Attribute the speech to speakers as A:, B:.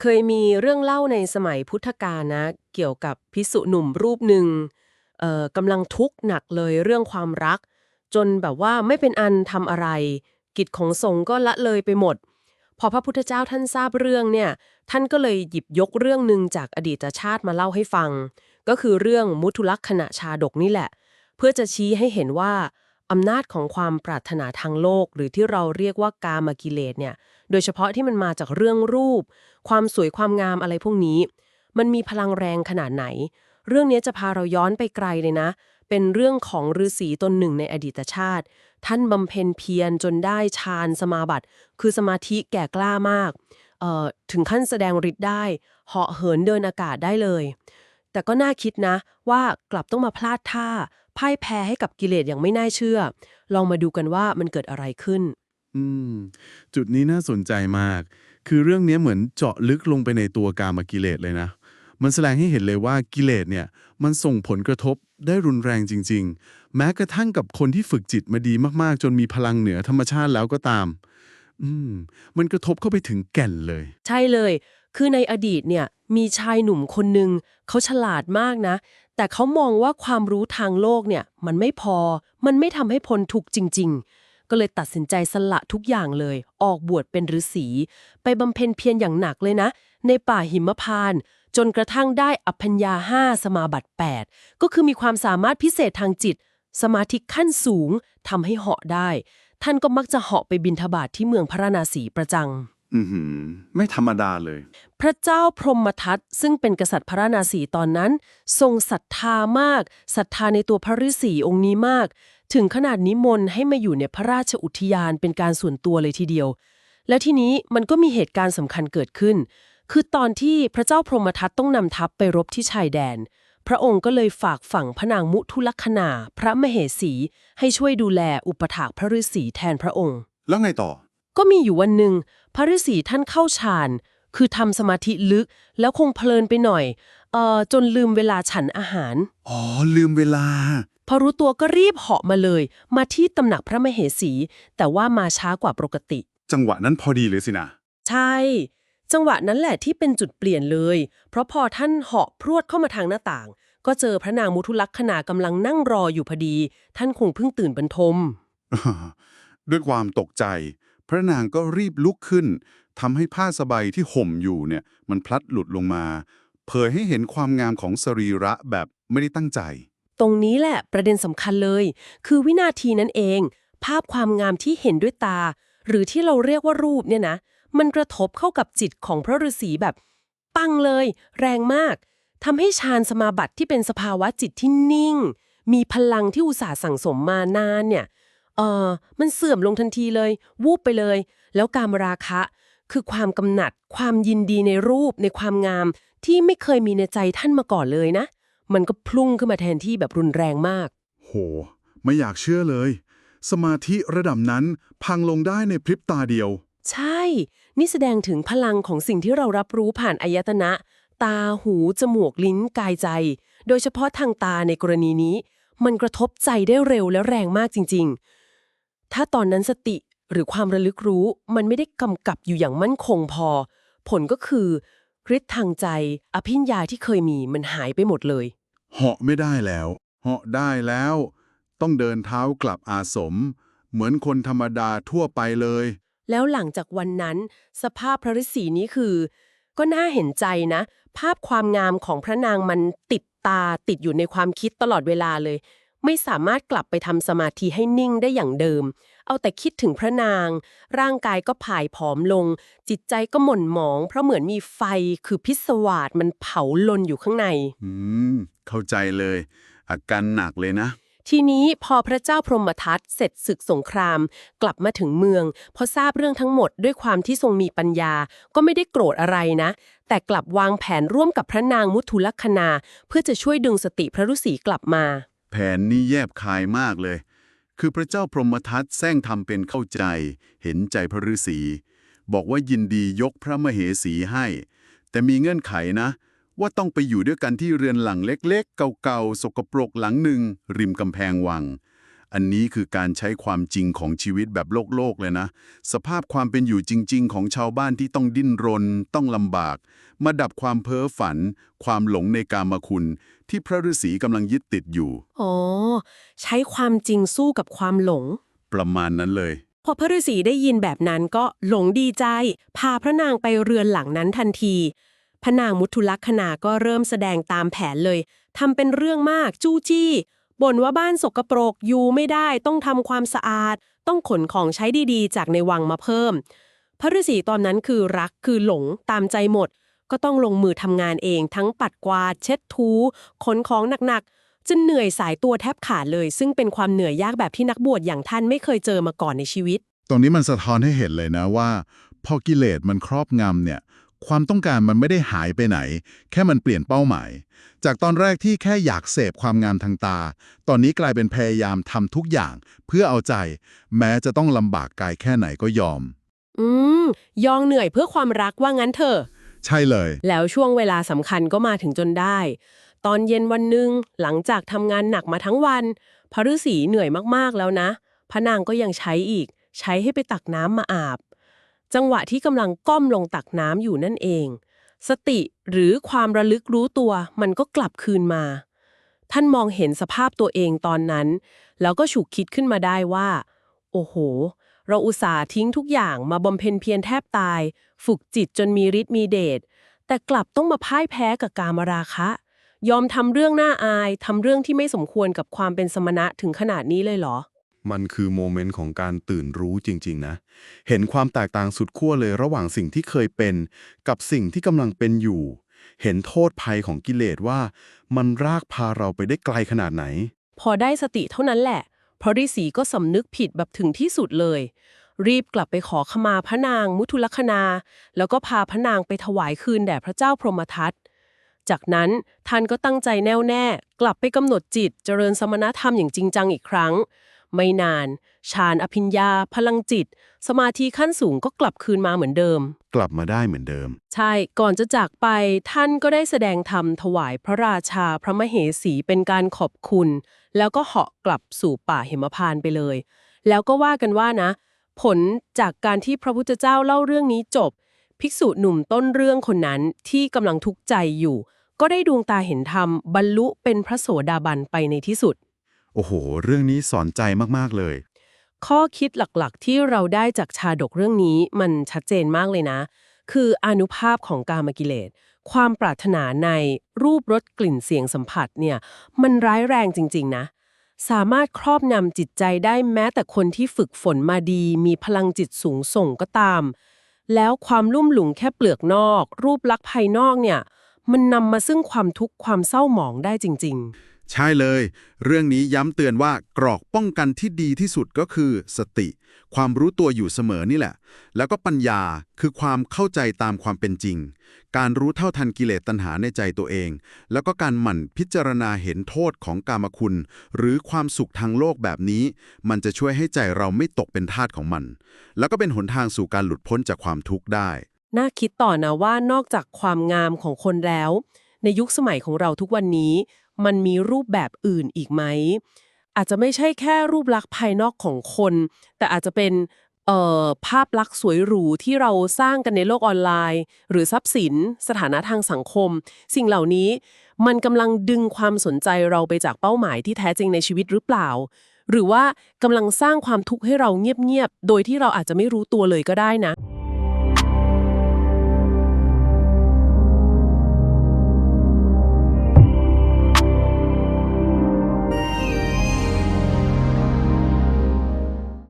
A: เคยมีเรื่องเล่าในสมัยพุทธกาลนะ เกี่ยวกับภิกษุหนุ่มรูปหนึ่งเอ่อกำลังทุกข์หนักเลยเรื่องความรัก จนแบบว่าไม่เป็นอันทำอะไร กิจของสงฆ์ก็ละเลยไปหมด พอพระพุทธเจ้าท่านทราบเรื่องเนี่ย ท่านก็เลยหยิบยกเรื่องหนึ่งจากอดีตชาติมาเล่าให้ฟัง ก็คือเรื่องมุทุลักษณะชาดกนี่แหละ เพื่อจะชี้ให้เห็นว่า อำนาจของความปรารถนาทางโลก หรือที่เราเรียกว่ากามกิเลสเนี่ย โดยเฉพาะที่มันมาจากเรื่องรูป ความสวยความงามอะไรพวกนี้ มันมีพลังแรงขนาดไหน เรื่องนี้จะพาเราย้อนไปไกลเลยนะ เป็นเรื่องของฤาษีตนหนึ่งในอดีตชาติ ท่านบำเพ็ญเพียรจนได้ฌานสมาบัติ คือสมาธิแก่กล้ามากเอ่อถึงขั้นแสดงฤทธิ์ได้เหาะเหินเดินอากาศได้เลยแต่ก็น่าคิดนะว่ากลับต้องมาพลาดท่า พ่ายแพ้ให้กับกิเลสอย่างไม่น่าเชื่อ ลองมาดูกันว่ามันเกิดอะไรขึ้น
B: อืม จุดนี้น่าสนใจมาก คือเรื่องนี้เหมือนเจาะลึกลงไปในตัวกามกิเลสเลยนะ มันแสดงให้เห็นเลยว่ากิเลสเนี่ย มันส่งผลกระทบได้รุนแรงจริง ๆ แม้กระทั่งกับคนที่ฝึกจิตมาดีมากๆ จนมีพลังเหนือธรรมชาติแล้วก็ตาม อืม มันกระทบเข้าไปถึงแก่นเลย
A: ใช่เลย คือในอดีตเนี่ยมีชายหนุ่มคนหนึ่งเขาฉลาดมากนะ แต่เขามองว่าความรู้ทางโลกเนี่ยมันไม่พอ มันไม่ทำให้พ้นทุกข์จริง ๆ ก็เลยตัดสินใจสละทุกอย่างเลย ออกบวชเป็นฤาษี ไปบำเพ็ญเพียรอย่างหนักเลยนะ ในป่าหิมพานต์จนกระทั่งได้อภัญญาห้าสมาบัติ 8 ก็คือมีความสามารถพิเศษทางจิต สมาธิขั้นสูงทำให้เหาะได้ ท่านก็มักจะเหาะไปบินทบาทที่เมืองพระราณสีประจัง
B: อือหือไม่ธรรมดาเลย
A: พระเจ้าพรหมทัตซึ่งเป็นกษัตริย์พระราณสีตอนนั้น ทรงศรัทธามากศรัทธาในตัวพระฤาษีองค์นี้มาก ถึงขนาดนิมนต์ให้มาอยู่ในพระราชอุทยานเป็นการส่วนตัวเลยทีเดียว และทีนี้มันก็มีเหตุการณ์สำคัญเกิดขึ้น คือตอนที่พระเจ้าพรหมทัตต้องนำทัพไปรบที่ชายแดน พระองค์ก็เลยฝากฝังพระนางมุทุลักษณาพระมเหสี ให้ช่วยดูแลอุปถากพระฤาษีแทนพระองค์
B: แล้วไงต่อ
A: ก็มีอยู่วันหนึ่งพระฤาษีท่านเข้าฌาน คือทำสมาธิลึกแล้วคงเพลินไปหน่อย เอ่อ จนลืมเวลาฉันอาหาร
B: อ๋อ ลืมเวลา
A: พอรู้ตัวก็รีบเหาะมาเลย มาที่ตำหนักพระมเหสี แต่ว่ามาช้ากว่าปกติ
B: จังหวะนั้นพอดีเลยสินะ
A: ใช่ จังหวะนั้นแหละที่เป็นจุดเปลี่ยนเลย เพราะพอท่านเหาะพรวดเข้ามาทางหน้าต่าง ก็เจอพระนางมุทุลักษณากำลังนั่งรออยู่พอดี ท่านคงเพิ่งตื่นบรรทม
B: ด้วยความตกใจ พระนางก็รีบลุกขึ้นทำให้ผ้าสบายที่ห่มอยู่เนี่ยมันพลัดหลุดลงมา เผยให้เห็นความงามของสรีระแบบไม่ได้ตั้งใจ
A: ตรงนี้แหละประเด็นสำคัญเลย คือวินาทีนั้นเอง ภาพความงามที่เห็นด้วยตา หรือที่เราเรียกว่ารูปเนี่ยนะ มันกระทบเข้ากับจิตของพระฤาษีแบบ ปังเลย แรงมากทำให้ฌานสมาบัติที่เป็นสภาวะจิตที่นิ่ง มีพลังที่อุตสาห์สั่งสมมานานเนี่ย เออมันเสื่อมลงทันทีเลย วูบไปเลย แล้วการมราคะ คือความกำหนัด ความยินดีในรูปในความงาม ที่ไม่เคยมีในใจท่านมาก่อนเลยนะ มันก็พลุ่งขึ้นมาแทนที่แบบรุนแรงมาก
B: โห ไม่อยากเชื่อเลย สมาธิระดับนั้นพังลงได้ในพริบตาเดียว
A: ใช่ นี่แสดงถึงพลังของสิ่งที่เรารับรู้ผ่านอายตนะ ตาหู จมูกลิ้นกายใจ โดยเฉพาะทางตาในกรณีนี้ มันกระทบใจได้เร็วและแรงมากจริง ๆ ถ้าตอนนั้นสติหรือความระลึกรู้มันไม่ได้กำกับอยู่อย่างมั่นคงพอ ผลก็คือฤทธิ์ทางใจ อภิญญาที่เคยมีมันหายไปหมดเลย
B: เหาะไม่ได้แล้ว เหาะได้แล้ว ต้องเดินเท้ากลับอาสม เหมือนคนธรรมดาทั่วไปเลย
A: แล้วหลังจากวันนั้น สภาพพระฤาษีนี้คือ ก็น่าเห็นใจนะ ภาพความงามของพระนางมันติดตาติดอยู่ในความคิดตลอดเวลาเลย ไม่สามารถกลับไปทำสมาธิให้นิ่งได้อย่างเดิม เอาแต่คิดถึงพระนาง ร่างกายก็ผายผอมลง จิตใจก็หม่นหมอง เพราะเหมือนมีไฟคือพิศวาสมันเผาลนอยู่ข้างใน
B: อืม เข้าใจเลย อาการหนักเลยนะ
A: ทีนี้พอพระเจ้าพรหมทัตเสร็จศึกสงคราม กลับมาถึงเมือง พอทราบเรื่องทั้งหมดด้วยความที่ทรงมีปัญญา ก็ไม่ได้โกรธอะไรนะ แต่กลับวางแผนร่วมกับพระนางมุทุลักษณาเพื่อจะช่วยดึงสติพระฤาษีกลับมา
B: แผนนี้แยบคายมากเลย คือพระเจ้าพรหมทัตแซงทำเป็นเข้าใจ เห็นใจพระฤาษี บอกว่ายินดียกพระมเหสีให้ แต่มีเงื่อนไขนะ ว่าต้องไปอยู่ด้วยกันที่เรือนหลังเล็กๆ เก่าๆ สกปรกหลังหนึ่งริมกำแพงวัง อันนี้คือการใช้ความจริงของชีวิตแบบโลกโลกๆเลยนะ สภาพความเป็นอยู่จริง ๆ ของชาวบ้านที่ต้องดิ้นรน ต้องลำบาก มาดับความเพ้อฝัน ความหลงในกามคุณ ที่พระฤาษีกำลังยึดติดอยู่
A: อ๋อ ใช้ความจริงสู้กับความหลง
B: ประมาณนั้นเลย
A: พอพระฤาษีได้ยินแบบนั้นก็หลงดีใจ พาพระนางไปเรือนหลังนั้นทันทีพระนางมุทุลักษณาก็เริ่มแสดงตามแผนเลยทำเป็นเรื่องมากจู้จี้ บ่นว่าบ้านสกปรกอยู่ไม่ได้ต้องทำความสะอาด ต้องขนของใช้ดีๆ จากในวังมาเพิ่ม พระฤาษีตอนนั้นคือรักคือหลงตามใจหมด ก็ต้องลงมือทำงานเองทั้งปัดกวาดเช็ดทูขนของหนักๆจนเหนื่อยสายตัวแทบขาดเลย ซึ่งเป็นความเหนื่อยยากแบบที่นักบวชอย่างท่านไม่เคยเจอมาก่อนในชีวิต
C: ตรงนี้มันสะท้อนให้เห็นเลยนะว่า พอกิเลสมันครอบงำเนี่ย ความต้องการมันไม่ได้หายไปไหน แค่มันเปลี่ยนเป้าหมาย จากตอนแรกที่แค่อยากเสพความงามทางตา ตอนนี้กลายเป็นพยายามทำทุกอย่าง เพื่อเอาใจ แม้จะต้องลำบากกายแค่ไหนก็ยอม
A: อืม ยองเหนื่อยเพื่อความรักว่างั้นเถอะ
C: ใช่เลย
A: แล้วช่วงเวลาสำคัญก็มาถึงจนได้ ตอนเย็นวันหนึ่งหลังจากทำงานหนักมาทั้งวันพระฤาษีเหนื่อยมากๆแล้วนะ พระนางก็ยังใช้อีก ใช้ให้ไปตักน้ำมาอาบ จังหวะที่กำลังก้มลงตักน้ำอยู่นั่นเอง สติหรือความระลึกรู้ตัวมันก็กลับคืนมา ท่านมองเห็นสภาพตัวเองตอนนั้น แล้วก็ฉุกคิดขึ้นมาได้ว่า โอ้โห เราอุตส่าห์ทิ้งทุกอย่างมาบำเพ็ญเพียรแทบตาย ฝึกจิตจนมีฤทธิ์มีเดชแต่กลับต้องมาพ่ายแพ้กับกามราคะ ยอมทำเรื่องน่าอายทำเรื่องที่ไม่สมควรกับความเป็นสมณะถึงขนาดนี้เลยเหรอ
D: มันคือโมเมนต์ของการตื่นรู้จริง ๆ นะ เห็นความแตกต่างสุดขั้วเลยระหว่างสิ่งที่เคยเป็น กับสิ่งที่กำลังเป็นอยู่ เห็นโทษภัยของกิเลสว่า มันรากพาเราไปได้ไกลขนาดไหน
A: พอได้สติเท่านั้นแหละ พระฤาษีก็สำนึกผิดแบบถึงที่สุดเลย รีบกลับไปขอขมาพระนางมุทุลักษณาแล้วก็พาพระนางไปถวายคืนแด่พระเจ้าพรหมทัตจากนั้นท่านก็ตั้งใจแน่วแน่ กลับไปกำหนดจิตเจริญสมณธรรมอย่างจริงจังอีกครั้ง ไม่นานฌานอภิญญา พลังจิต สมาธิขั้นสูงก็กลับคืนมาเหมือนเดิม
D: กลับมาได้เหมือนเดิม
A: ใช่ก่อนจะจากไปท่านก็ได้แสดงธรรมถวายพระราชาพระมเหสีเป็นการขอบคุณ แล้วก็เหาะกลับสู่ป่าเหมพานต์ไปเลย แล้วก็ว่ากันว่านะ ผลจากการที่พระพุทธเจ้าเล่าเรื่องนี้จบ ภิกษุหนุ่มต้นเรื่องคนนั้นที่กำลังทุกข์ใจอยู่ ก็ได้ดวงตาเห็นธรรมบรรลุเป็นพระโสดาบันไปในที่สุด
D: โอ้โห เรื่องนี้สอนใจมากๆเลย
A: ข้อคิดหลักๆ ที่เราได้จากชาดกเรื่องนี้มันชัดเจนมากเลยนะ คืออนุภาพของกามกิเลส ความปรารถนาในรูปรสกลิ่นเสียงสัมผัสเนี่ย มันร้ายแรงจริง ๆ นะ สามารถครอบงำจิตใจได้แม้แต่คนที่ฝึกฝนมาดี มีพลังจิตสูงส่งก็ตาม แล้วความลุ่มหลงแค่เปลือกนอก รูปลักษณ์ภายนอกเนี่ย มันนำมาซึ่งความทุกข์ความเศร้าหมองได้จริง ๆ
B: ใช่เลย เรื่องนี้ย้ำเตือนว่ากรอกป้องกันที่ดีที่สุดก็คือ สติ ความรู้ตัวอยู่เสมอนี่แหละ แล้วก็ปัญญาคือความเข้าใจตามความเป็นจริง การรู้เท่าทันกิเลสตัณหาในใจตัวเอง แล้วก็การหมั่นพิจารณาเห็นโทษของกามคุณ หรือความสุขทางโลกแบบนี้ มันจะช่วยให้ใจเราไม่ตกเป็นทาสของมัน แล้วก็เป็นหนทางสู่การหลุดพ้นจากความทุกข์ได้
A: น่าคิดต่อนะว่านอกจากความงามของคนแล้ว ในยุคสมัยของเราทุกวันนี้ มันมีรูปแบบอื่นอีกไหม อาจจะไม่ใช่แค่รูปลักษณ์ภายนอกของคน แต่อาจจะเป็นเอ่อภาพลักษณ์สวยหรูที่เราสร้างกันในโลกออนไลน์ หรือทรัพย์สิน สถานะทางสังคม สิ่งเหล่านี้มันกำลังดึงความสนใจเราไปจากเป้าหมายที่แท้จริงในชีวิตหรือเปล่า หรือว่ากำลังสร้างความทุกข์ให้เราเงียบๆโดยที่เราอาจจะไม่รู้ตัวเลยก็ได้นะ